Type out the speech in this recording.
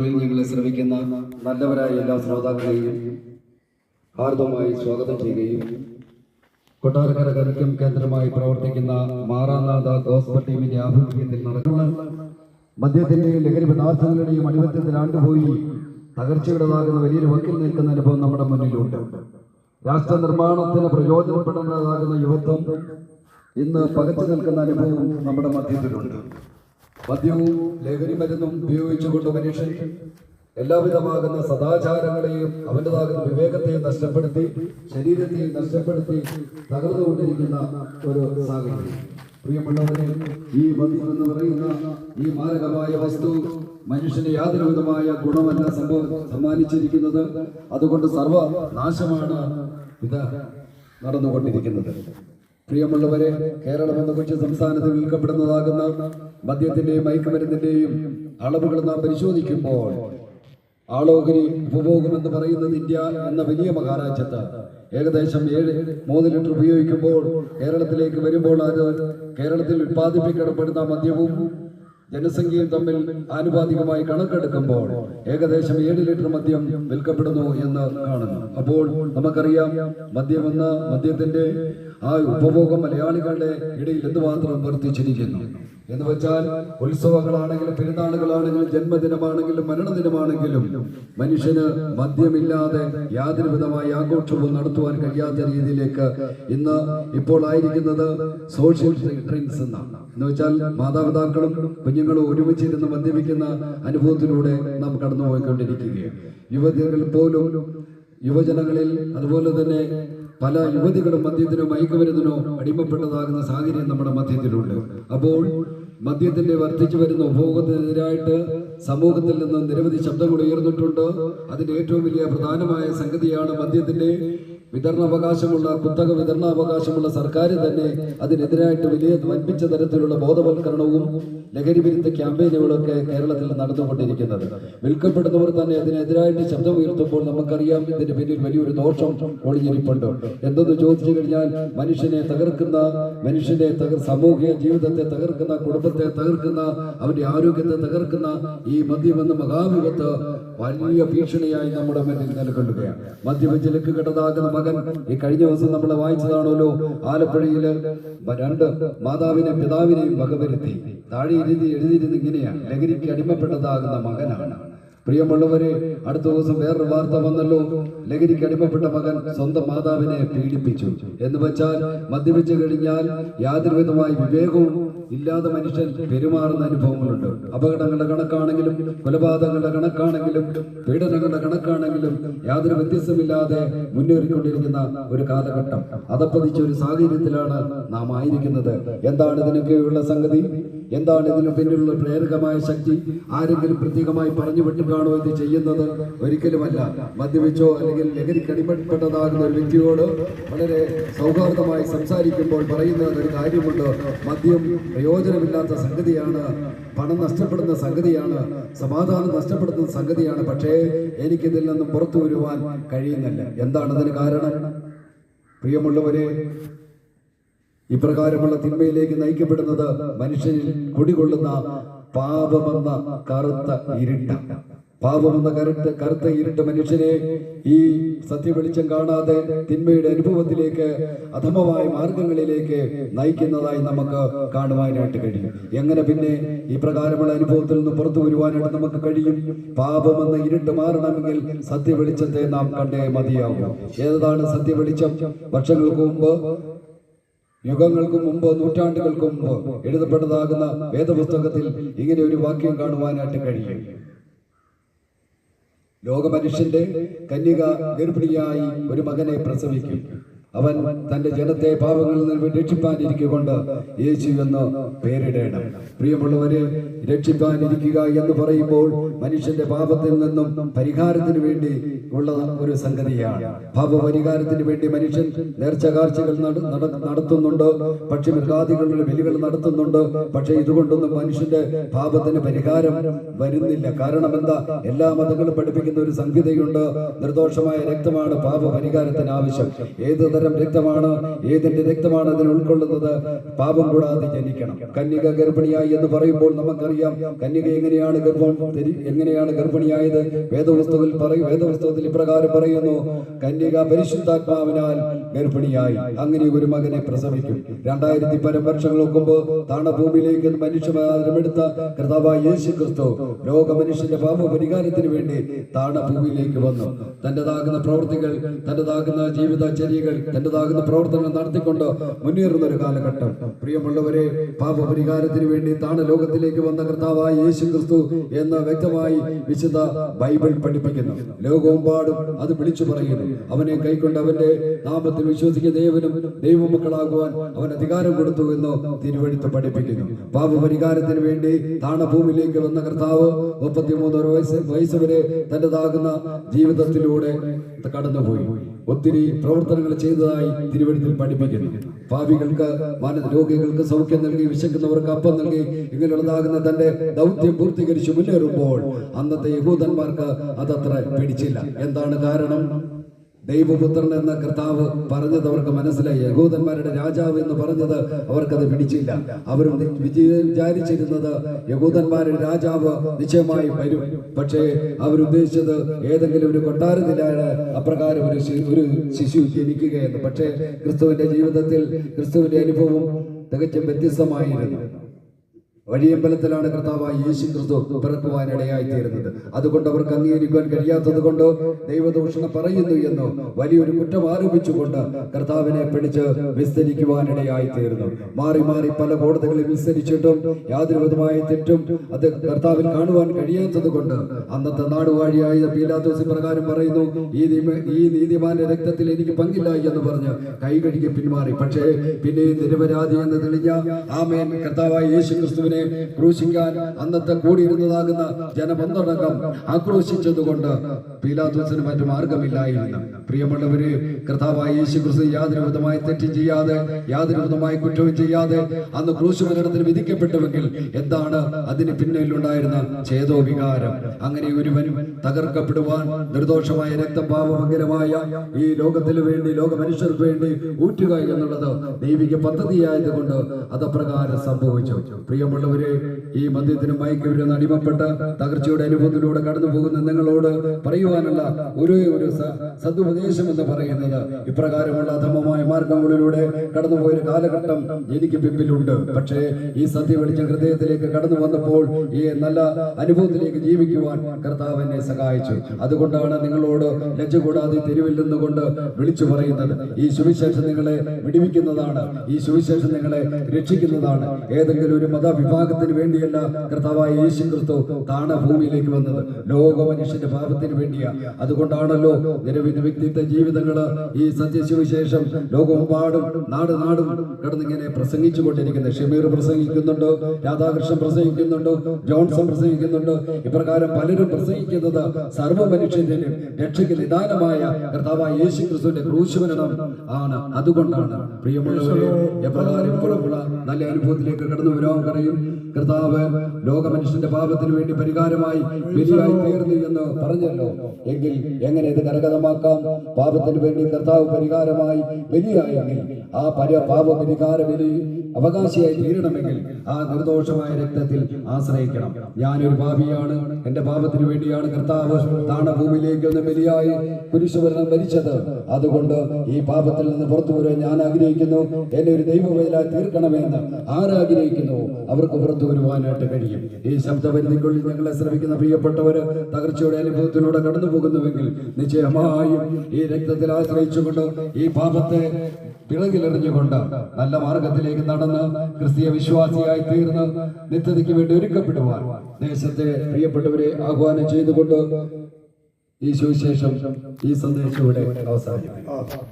ഞങ്ങളെ ശ്രമിക്കുന്ന നല്ലവരായ എല്ലാ ശ്രോതാക്കളെയും ഹാർദവമായി സ്വാഗതം ചെയ്യുകയും കൊട്ടാരക്കര കരിക്കം കേന്ദ്രമായി പ്രവർത്തിക്കുന്ന മാറാനാഥ ഗോസ്ബർ ടീമിന്റെ ആഭിമുഖ്യത്തിൽ നടക്കുന്ന മദ്യത്തിന്റെയും ലഹരി പദാർത്ഥങ്ങളുടെയും അടിമത്തത്തിൽ ആണ്ടുപോയി തകർച്ചയുടേതാകുന്ന വലിയൊരു വക്കിൽ നിൽക്കുന്ന അനുഭവം നമ്മുടെ മുന്നിലുണ്ട്. രാഷ്ട്ര നിർമ്മാണത്തിന് പ്രയോജനപ്പെടുന്നതാകുന്ന യുവത്വം ഇന്ന് പകച്ചു നിൽക്കുന്ന അനുഭവം നമ്മുടെ മധ്യത്തിലുണ്ട്. മദ്യവും ലഹരി മരുന്നും ഉപയോഗിച്ചുകൊണ്ട് മനുഷ്യൻ എല്ലാവിധമാകുന്ന സദാചാരങ്ങളെയും അവന്റെതാകുന്ന വിവേകത്തെയും നഷ്ടപ്പെടുത്തി ശരീരത്തെയും നഷ്ടപ്പെടുത്തി തകർന്നുകൊണ്ടിരിക്കുന്ന ഒരു സാഹചര്യം. പ്രിയപ്പെട്ടവരെ ഈ മദ്യം എന്ന് പറയുന്ന ഈ മാരകമായ വസ്തു മനുഷ്യന് യാതൊരു വിധമായ ഗുണമല്ല സംഭവം സമ്മാനിച്ചിരിക്കുന്നത്. അതുകൊണ്ട് സർവ നാശമാണ് ഇത് നടന്നുകൊണ്ടിരിക്കുന്നത്. പ്രിയമുള്ളവരെ കേരളം എന്ന കൊച്ചു സംസ്ഥാനത്ത് വിൽക്കപ്പെടുന്നതാകുന്ന മദ്യത്തിന്റെയും മയക്കുമരുന്നിന്റെയും അളവുകൾ നാം പരിശോധിക്കുമ്പോൾ ആളോഹരി ഉപഭോഗം എന്ന് പറയുന്നത് ഇന്ത്യ എന്ന വലിയ മഹാരാജ്യത്ത് ഏകദേശം ഏഴ് മൂന്ന് ലിറ്റർ ഉപയോഗിക്കുമ്പോൾ കേരളത്തിലേക്ക് വരുമ്പോൾ അത് കേരളത്തിൽ ഉത്പാദിപ്പിക്കപ്പെടുന്ന മദ്യവും ജനസംഖ്യയും തമ്മിൽ ആനുപാതികമായി കണക്കെടുക്കുമ്പോൾ ഏകദേശം ഏഴ് ലിറ്റർ മദ്യം വിൽക്കപ്പെടുന്നു എന്ന് കാണുന്നു. അപ്പോൾ നമുക്കറിയാം മദ്യമെന്ന മദ്യത്തിന്റെ ആ ഉപഭോഗം മലയാളികളുടെ ഇടയിൽ എന്തുമാത്രം വർദ്ധിച്ചിരിക്കുന്നു? എന്ന് വെച്ചാൽ ഉത്സവങ്ങളാണെങ്കിലും പെരുന്നാളുകളാണെങ്കിലും ജന്മദിനമാണെങ്കിലും മരണദിനമാണെങ്കിലും മനുഷ്യന് മദ്യമില്ലാതെ യാതൊരു വിധമായ ആഘോഷവും നടത്തുവാൻ കഴിയാത്ത രീതിയിലേക്ക് ഇന്ന് ഇപ്പോൾ ആയിരിക്കുന്നത് സോഷ്യൽ ഡ്രിങ്ക്സ് എന്നാണ്. എന്ന് വെച്ചാൽ മാതാപിതാക്കളും കുഞ്ഞുങ്ങളും ഒരുമിച്ചിരുന്ന് മദ്യപിക്കുന്ന അനുഭവത്തിലൂടെ നാം കടന്നുപോയിക്കൊണ്ടിരിക്കുകയാണ്. യുവതികൾ പോലും യുവജനങ്ങളിൽ അതുപോലെ തന്നെ പല യുവതികളും മദ്യത്തിനോ മയക്കുമരുന്നിനോ അടിമപ്പെട്ടതാകുന്ന സാഹചര്യം നമ്മുടെ മദ്യത്തിലുണ്ട് അപ്പോൾ മദ്യത്തിന്റെ വർദ്ധിച്ചു വരുന്ന ഉപഭോഗത്തിനെതിരായിട്ട് സമൂഹത്തിൽ നിന്ന് നിരവധി ശബ്ദങ്ങൾ ഉയർന്നിട്ടുണ്ട്. അതിന്റെ ഏറ്റവും വലിയ പ്രധാനമായ സംഗതിയാണ് മദ്യത്തിന്റെ വിതരണാവകാശമുള്ള കുത്തക വിതരണാവകാശമുള്ള സർക്കാർ തന്നെ അതിനെതിരായിട്ട് വലിയ വൻപിച്ച തരത്തിലുള്ള ബോധവൽക്കരണവും ലഹരി വിരുദ്ധ ക്യാമ്പയിനുകളൊക്കെ കേരളത്തിൽ നടന്നുകൊണ്ടിരിക്കുന്നത്. വിൽക്കപ്പെടുന്നവർ തന്നെ അതിനെതിരായിട്ട് ശബ്ദം ഉയർത്തുമ്പോൾ നമുക്കറിയാം ഇതിന്റെ പിന്നിൽ വലിയൊരു ദോഷം ഒളിഞ്ഞിരിപ്പുണ്ട്. എന്തെന്ന് ചോദിച്ചു കഴിഞ്ഞാൽ മനുഷ്യനെ തകർക്കുന്ന മനുഷ്യന്റെ തകർ സാമൂഹിക ജീവിതത്തെ തകർക്കുന്ന കുടുംബത്തെ തകർക്കുന്ന അവന്റെ ആരോഗ്യത്തെ തകർക്കുന്ന മദ്യമെന്ന മഹാവിപത്ത് വലിയ ഭീഷണിയായി നമ്മുടെ മുന്നിൽ നിലകൊള്ളുകയാണ്. മദ്യപിച്ച് ലക്ക് കെട്ടതാകുന്ന മകൻ ഈ കഴിഞ്ഞ ദിവസം നമ്മൾ വായിച്ചതാണല്ലോ. ആലപ്പുഴയിൽ രണ്ട് മാതാവിനെ പിതാവിനെയും വകവരുത്തി. താഴെ എഴുതി എഴുതിയിരുന്ന ഇങ്ങനെയാണ്. ലഹരിക്ക് അടിമപ്പെട്ടതാകുന്ന മകനാണ്. പ്രിയമുള്ളവരെ അടുത്ത ദിവസം വേറൊരു വാർത്ത വന്നല്ലോ. ലഹരിക്ക് അടിമപ്പെട്ട മകൻ സ്വന്തം മാതാവിനെ പീഡിപ്പിച്ചു. എന്ന് വെച്ചാൽ മദ്യപിച്ചു കഴിഞ്ഞാൽ യാതൊരുവിധമായി വിവേകവും ഇല്ലാതെ മനുഷ്യൻ പെരുമാറുന്ന അനുഭവങ്ങളുണ്ട്. അപകടങ്ങളുടെ കണക്കാണെങ്കിലും കൊലപാതകങ്ങളുടെ കണക്കാണെങ്കിലും പീഡനങ്ങളുടെ കണക്കാണെങ്കിലും യാതൊരു വ്യത്യസ്തമില്ലാതെ മുന്നേറിക്കൊണ്ടിരിക്കുന്ന ഒരു കാലഘട്ടം. അതപ്പതിച്ച ഒരു സാഹചര്യത്തിലാണ് നാം ആയിരിക്കുന്നത്. എന്താണ് ഇതിനൊക്കെയുള്ള സംഗതി? എന്താണ് ഇതിന് പിന്നിലുള്ള പ്രേരകമായ ശക്തി? ആരെങ്കിലും പ്രത്യേകമായി പറഞ്ഞു വിട്ടിട്ടാണോ ഇത് ചെയ്യുന്നത്? ഒരിക്കലുമല്ല. മദ്യപിച്ചോ അല്ലെങ്കിൽ ലഹരിക്ക് അടിമപ്പെട്ടതാകുന്ന ഒരു വ്യക്തിയോട് വളരെ സൗഹാർദ്ദമായി സംസാരിക്കുമ്പോൾ പറയുന്ന ഒരു കാര്യമുണ്ട്. മദ്യം പ്രയോജനമില്ലാത്ത സംഗതിയാണ് പണം നഷ്ടപ്പെടുന്ന സംഗതിയാണ് സമാധാനം നഷ്ടപ്പെടുന്ന സംഗതിയാണ്. പക്ഷേ എനിക്കിതിൽ നിന്നും പുറത്തു വരുവാൻ കഴിയുന്നില്ല. എന്താണ് അതിന് കാരണം? പ്രിയമുള്ളവരെ ഇപ്രകാരമുള്ള തിന്മയിലേക്ക് നയിക്കപ്പെടുന്നത് മനുഷ്യനിൽ കുടികൊള്ളുന്ന പാപമെന്ന കറുത്ത ഇരുട്ട പാപമെന്ന കറുത്ത കറുത്ത ഇരുട്ട് മനുഷ്യനെ ഈ സത്യവെളിച്ചം കാണാതെ തിന്മയുടെ അനുഭവത്തിലേക്ക് അധമമായ മാർഗങ്ങളിലേക്ക് നയിക്കുന്നതായി നമുക്ക് കാണുവാനായിട്ട് കഴിയും. എങ്ങനെ പിന്നെ ഈ പ്രകാരമുള്ള അനുഭവത്തിൽ നിന്ന് പുറത്തു വരുവാനായിട്ട് നമുക്ക് കഴിയും? പാപമെന്ന ഇരുട്ട് മാറണമെങ്കിൽ സത്യവെളിച്ചത്തെ നാം കണ്ടേ മതിയാവും ഏതാണ് സത്യവെളിച്ചം? വർഷങ്ങൾക്ക് മുമ്പ് യുഗങ്ങൾക്ക് മുമ്പ് നൂറ്റാണ്ടുകൾക്ക് മുമ്പ് എഴുതപ്പെട്ടതാകുന്ന വേദപുസ്തകത്തിൽ ഇങ്ങനെ ഒരു വാക്യം കാണുവാനായിട്ട് കഴിയും. ലോകമനുഷ്യന്റെ കന്യക ഗർഭിണിയായി ഒരു മകനെ പ്രസവിക്കും. അവൻ തന്റെ ജനത്തെ പാപങ്ങളിൽ നിന്ന് രക്ഷിപ്പാനിരിക്കൊണ്ട് യേശു എന്ന് പേരിടേണം. പ്രിയമുള്ളവരെ രക്ഷിപ്പാനിരിക്കുക എന്ന് പറയുമ്പോൾ മനുഷ്യന്റെ പാപത്തിൽ നിന്നും പരിഹാരത്തിന് വേണ്ടി ഉള്ള ഒരു സംഗതിയാണ്. പാപപരിഹാരത്തിന് വേണ്ടി മനുഷ്യൻ നേർച്ച കാഴ്ചകൾ നട- നട- നടത്തുന്നുണ്ട്. പക്ഷി മൃഗാദികളുടെ ബലികൾ നടത്തുന്നുണ്ട്. പക്ഷെ ഇതുകൊണ്ടൊന്നും മനുഷ്യന്റെ പാപത്തിന് പരിഹാരം വരുന്നില്ല. കാരണം എന്താ? എല്ലാ മതങ്ങളും പഠിപ്പിക്കുന്ന ഒരു സംഹിതയുണ്ട്. നിർദോഷമായ രക്തമാണ് പാപപരിഹാരത്തിന് ആവശ്യം. ഏത് തരം രക്തമാണ്. ഏതിന്റെ രക്തമാണ് അതിൽ ഉൾക്കൊള്ളുന്നത്? പാപം കൂടാതെ ജനിക്കണം. കന്യക ഗർഭിണിയായി എന്ന് പറയുമ്പോൾ നമുക്കറിയാം കന്യക എങ്ങനെയാണ് ഗർഭം എങ്ങനെയാണ് ഗർഭിണിയായത്? വേദപുസ്തകത്തിൽ പറയും വേദപുസ്തകത്തിൽ ഇപ്രകാരം പറയുന്നു കന്യക പരിശുദ്ധാത്മാവിനാൽ ഗർഭിണിയായി. അങ്ങനെ ഒരു മകനെ പ്രസവിക്കും. രണ്ടായിരത്തി പരം വർഷങ്ങൾക്ക് മുമ്പ് താണഭൂമിയിലേക്ക് മനുഷ്യമെടുത്ത കർത്താവായ യേശു ക്രിസ്തു ലോക മനുഷ്യന്റെ പാപ പരിഹാരത്തിന് വേണ്ടി താണഭൂമിയിലേക്ക് വന്നു. തന്റേതാകുന്ന പ്രവൃത്തികൾ തന്റേതാകുന്ന ജീവിതചര്യകൾ തന്റേതാകുന്ന പ്രവർത്തനങ്ങൾ നടത്തിക്കൊണ്ട് മുന്നേറുന്ന ഒരു കാലഘട്ടം. പ്രിയമുള്ളവരെ പാപപരിഹാരത്തിന് വേണ്ടി താണ് ലോകത്തിലേക്ക് വന്ന കർത്താവായ യേശു ക്രിസ്തു എന്ന് വ്യക്തമായി വിശുദ്ധ ബൈബിൾ പഠിപ്പിക്കുന്നു. ലോകമെമ്പാടും അത് വിളിച്ചു പറയുന്നു. അവനെ കൈക്കൊണ്ട് അവന്റെ നാമത്തിൽ വിശ്വസിക്കുന്ന ദേവനും ദൈവമക്കളാകുവാൻ അവൻ അധികാരം കൊടുത്തു എന്ന് തിരുവഴുത്ത് പഠിപ്പിക്കുന്നു. പാപപരിഹാരത്തിന് വേണ്ടി താണ ഭൂമിയിലേക്ക് വന്ന കർത്താവ് മുപ്പത്തിമൂന്ന് വയസ്സ് വയസ്സ് വരെ ജീവിതത്തിലൂടെ കടന്നുപോയി. ഒത്തിരി പ്രവർത്തനങ്ങൾ ചെയ്തതായി തിരുവഴുത്തിൽ പഠിപ്പിക്കുന്നു. പാപികൾക്ക് രോഗികൾക്ക് സൗഖ്യം നൽകി വിശക്കുന്നവർക്ക് അപ്പം നൽകി ഇങ്ങനെയുള്ളതാകുന്ന തന്റെ ദൗത്യം പൂർത്തീകരിച്ച് മുന്നേറുമ്പോൾ അന്നത്തെ യഹൂദന്മാർക്ക് അതത്ര പിടിച്ചില്ല. എന്താണ് കാരണം? ദൈവപുത്രൻ എന്ന കർത്താവ് പറഞ്ഞത് അവർക്ക് മനസ്സിലായി. യഹൂദന്മാരുടെ രാജാവ് എന്ന് പറഞ്ഞത് അവർക്കത് പിടിച്ചില്ല. അവർ വിചാരിച്ചിരുന്നത് യഹൂദന്മാരുടെ രാജാവ് നിശ്ചയമായി വരും. പക്ഷേ അവരുദ്ദേശിച്ചത് ഏതെങ്കിലും ഒരു കൊട്ടാരത്തിലാണ് അപ്രകാരം ഒരു ഒരു ശിശു ജനിക്കുകയെന്ന് പക്ഷേ ക്രിസ്തുവിന്റെ ജീവിതത്തിൽ ക്രിസ്തുവിന്റെ അനുഭവം തികച്ചും വ്യത്യസ്തമായിരുന്നു. വഴിയമ്പലത്തിലാണ് കർത്താവായ യേശു ക്രിസ്തു പിറക്കുവാനിടയായി തീരുന്നത് അതുകൊണ്ട് അവർക്ക് അംഗീകരിക്കാൻ കഴിയാത്തത് കൊണ്ട് ദൈവദൂഷണം പറയുന്നു എന്ന് വലിയൊരു കുറ്റം ആരോപിച്ചുകൊണ്ട് കർത്താവിനെ പിടിച്ച് വിസ്തരിക്കുവാനിടയായി തീർന്നു മാറി മാറി പല കോടതികളിൽ വിസ്തരിച്ചിട്ടും യാതൊരു വിധമായ തെറ്റും അത് കർത്താവിൽ കാണുവാൻ കഴിയാത്തത് കൊണ്ട് അന്നത്തെ നാടുവാഴിയായ പീലാത്തോസ് പ്രകാരം പറയുന്നു ഈ ഈ നീതിമാന്റെ രക്തത്തിൽ എനിക്ക് പങ്കില്ല എന്ന് പറഞ്ഞ് കൈകഴുകി പിന്മാറി. പക്ഷേ പിന്നെ നിരപരാധി എന്ന് തെളിഞ്ഞ ആമേൻ കർത്താവായ യേശു ക്രിസ്തുവിനെ ക്രൂശിക്കാൻ അന്നത്തെ കൂടിയിരുന്നതാകുന്ന ജനബന്ധടക്കം ആക്രോശിച്ചതുകൊണ്ട് പീലാത്തോസിന് മറ്റു മാർഗമില്ലായിരുന്നു. പ്രിയമുള്ളവര് കർത്താവായ യേശു ക്രിസ്തു യാതൊരു വിധമായ തെറ്റും ചെയ്യാതെ യാതൊരു വിധമായ കുറ്റവും ചെയ്യാതെ അന്ന് ക്രൂശ് മരണത്തിന് വിധിക്കപ്പെട്ടുവെങ്കിൽ എന്താണ് അതിന് പിന്നിലുണ്ടായിരുന്ന ചേതോ വികാരം അങ്ങനെ ഒരുവൻ തകർക്കപ്പെടുവാൻ നിർദോഷമായ രക്തം പാപഭംഗരമായ ഈ ലോകത്തിന് വേണ്ടി ലോക മനുഷ്യർക്ക് വേണ്ടി ഊറ്റുക എന്നുള്ളത് ദൈവിക പദ്ധതിയായതുകൊണ്ട് അതപ്രകാരം സംഭവിച്ചു. പ്രിയമുള്ളവരെ ഈ മദ്യത്തിനും മയക്കുവരും അടിമപ്പെട്ട തകർച്ചയുടെ അനുഭവത്തിലൂടെ കടന്നു പോകുന്ന നിങ്ങളോട് പറയുവാനുള്ള ഒരേ ഒരു സതുപദേശം എന്ന് പറയുന്നത് ഇപ്രകാരമുള്ള അധമമായ മാർഗങ്ങളിലൂടെ കടന്നുപോയൊരു കാലഘട്ടം എനിക്ക് പിമ്പിലുണ്ട് പക്ഷേ ഈ സത്യ വെളിച്ചം ഹൃദയത്തിലേക്ക് കടന്നു വന്നപ്പോൾ ഈ നല്ല അനുഭവത്തിലേക്ക് ജീവിക്കുവാൻ കർത്താവ് എന്നെ സഹായിച്ചു. അതുകൊണ്ടാണ് നിങ്ങളോട് ലജ്ജ കൂടാതെ തെരുവിൽ നിന്നുകൊണ്ട് വിളിച്ചു പറയുന്നത്. ഈ സുവിശേഷം നിങ്ങളെ വിടിവിക്കുന്നതാണ്. ഈ സുവിശേഷം നിങ്ങളെ രക്ഷിക്കുന്നതാണ്. ഏതെങ്കിലും ഒരു മതവിഭാഗത്തിന് വേണ്ടിയല്ല കർത്താവായ യേശു ക്രിസ്തു താണ ഭൂമിയിലേക്ക് വന്നത്. ലോക മനുഷ്യന്റെ പാപത്തിന് വേണ്ടിയാ. അതുകൊണ്ടാണല്ലോ നിരവധി വ്യക്തിത്വ ജീവിതങ്ങൾ ഈ സത്യസുവിശേഷം ലോകമെമ്പാടും നാട് നാടും കിടന്നിങ്ങനെ പ്രസംഗിച്ചു കൊണ്ടിരിക്കുന്നത് ഷമീർ പ്രസംഗിക്കുന്നുണ്ട് രാധാകൃഷ്ണൻ പ്രസംഗിക്കുന്നുണ്ട് ജോൺസൺ പ്രസംഗിക്കുന്നുണ്ട്. ഇപ്രകാരം പലരും പ്രസംഗിക്കുന്നത് സർവ മനുഷ്യന്റെയും രക്ഷയ്ക്ക് നിദാനമായ കർത്താവായ യേശു ക്രിസ്തുവിന്റെ ക്രൂശുമരണം ആണ്. അതുകൊണ്ടാണ് പ്രിയമുള്ളവരെ എപ്രകാരം ഇപ്പോഴുള്ള നല്ല അനുഭവത്തിലേക്ക് കടന്നു വരാൻ കഴിയും കർത്താവ് ലോക മനുഷ്യന്റെ പാപത്തിന് വേണ്ടി പരിഹാരമായി ബലിയായി തീർന്നു എന്ന് പറഞ്ഞല്ലോ. എങ്കിൽ എങ്ങനെ ഇത് കരകതമാക്കാം പാപത്തിന് വേണ്ടി കർത്താവ് പരിഹാരമായി ബലിയായെങ്കിൽ ആ പര പാപ പരിഹാര ബലി അവകാശിയായി തീരണമെങ്കിൽ ആ നിർദോഷമായ രക്തത്തിൽ ആശ്രയിക്കണം. ഞാനൊരു പാപിയാണ്. എന്റെ പാപത്തിന് വേണ്ടിയാണ് കർത്താവ് താണഭൂമിയിലേക്ക് ഒന്ന് ബലിയായി കുരിശുവരണം മരിച്ചത് അതുകൊണ്ട് ഈ പാപത്തിൽ നിന്ന് പുറത്തു വരാൻ ഞാൻ ആഗ്രഹിക്കുന്നു. എന്നെ ഒരു ദൈവവേല തീർക്കണമെന്ന് ആരാഗ്രഹിക്കുന്നു? അവർക്ക് പുറത്തു വരുവാനായിട്ട് കഴിയും. ഈ ശബ്ദപരിധിക്കുള്ളിൽ ഞങ്ങളെ ശ്രമിക്കുന്ന പ്രിയപ്പെട്ടവര് തകർച്ചയുടെ അനുഭവത്തിലൂടെ കടന്നു പോകുന്നുവെങ്കിൽ നിശ്ചയമായും ഈ രക്തത്തിൽ ആശ്രയിച്ചുകൊണ്ട് ഈ പാപത്തെ പിറകിലെറിഞ്ഞുകൊണ്ട് നല്ല മാർഗത്തിലേക്ക് നടന്ന് ക്രിസ്തീയ വിശ്വാസിയായി തീർന്ന് നിത്യതയ്ക്ക് വേണ്ടി ഒരുക്കപ്പെടുവാൻ ദേശത്തെ പ്രിയപ്പെട്ടവരെ ആഹ്വാനം ചെയ്തുകൊണ്ട് ഈ സുവിശേഷം ഈ സന്ദേശം ഇവിടെ അവസാനിപ്പിക്കും